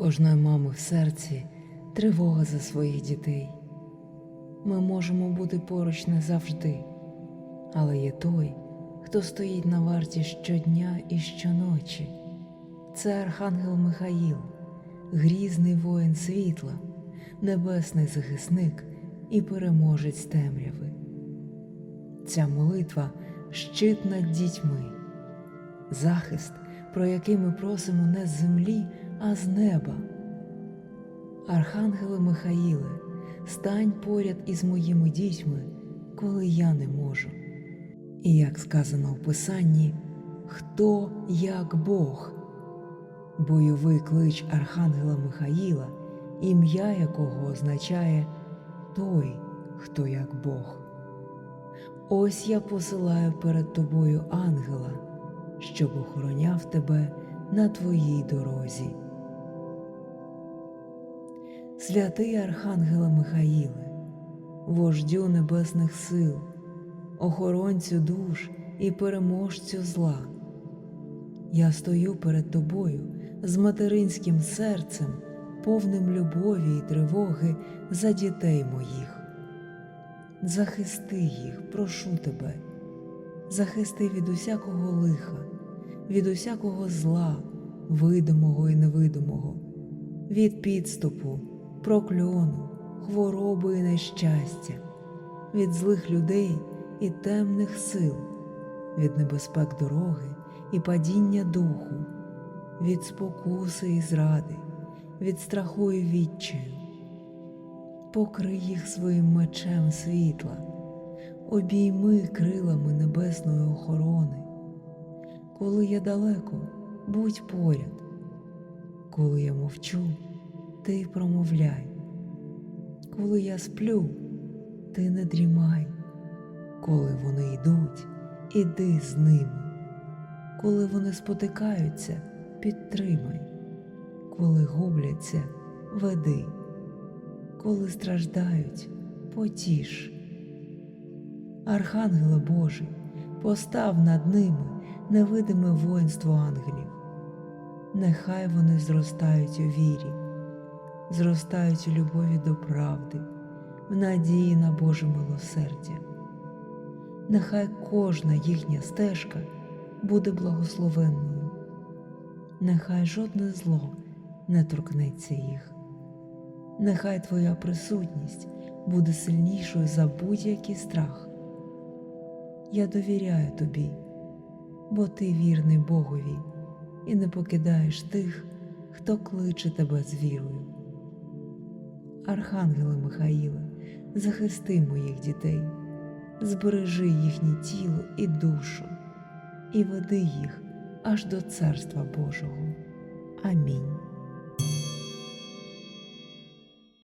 кожної мами в серці тривога за своїх дітей. Ми можемо бути поруч не завжди, але є той, хто стоїть на варті щодня і щоночі. Це Архангел Михаїл, грізний воїн світла, небесний захисник і переможець темряви. Ця молитва щит над дітьми, захист, про який ми просимо не з землі, а з неба. Архангеле Михаїле, стань поряд із моїми дітьми, коли я не можу. І як сказано в Писанні, хто як Бог, бойовий клич Архангела Михаїла, ім'я якого означає той, хто як Бог. Ось я посилаю перед тобою ангела, щоб охороняв тебе на твоїй дорозі. Святий Архангеле Михаїле, вождю небесних сил, охоронцю душ і переможцю зла. Я стою перед тобою з материнським серцем, повним любові і тривоги за дітей моїх. Захисти їх, прошу тебе, захисти від усякого лиха, від усякого зла, видимого і невидимого, від підступу, прокльону, хвороби і нещастя, від злих людей і темних сил, від небезпек дороги і падіння духу, від спокуси і зради, від страху і відчаю. Покрий їх своїм мечем світла, обійми крилами небесної охорони. Коли я далеко, будь поряд, коли я мовчу, ти промовляй, коли я сплю, ти не дрімай, коли вони йдуть, іди з ними, коли вони спотикаються, підтримай, коли губляться, веди. Коли страждають, потіш. Архангеле Божий, постав над ними невидиме воїнство ангелів. Нехай вони зростають у вірі, зростають у любові до правди, в надії на Боже милосердя. Нехай кожна їхня стежка буде благословенною, нехай жодне зло не торкнеться їх. Нехай Твоя присутність буде сильнішою за будь-який страх. Я довіряю тобі, бо ти вірний Богові і не покидаєш тих, хто кличе тебе з вірою. Архангеле Михаїле, захисти моїх дітей, збережи їхнє тіло і душу, і веди їх аж до Царства Божого. Амінь.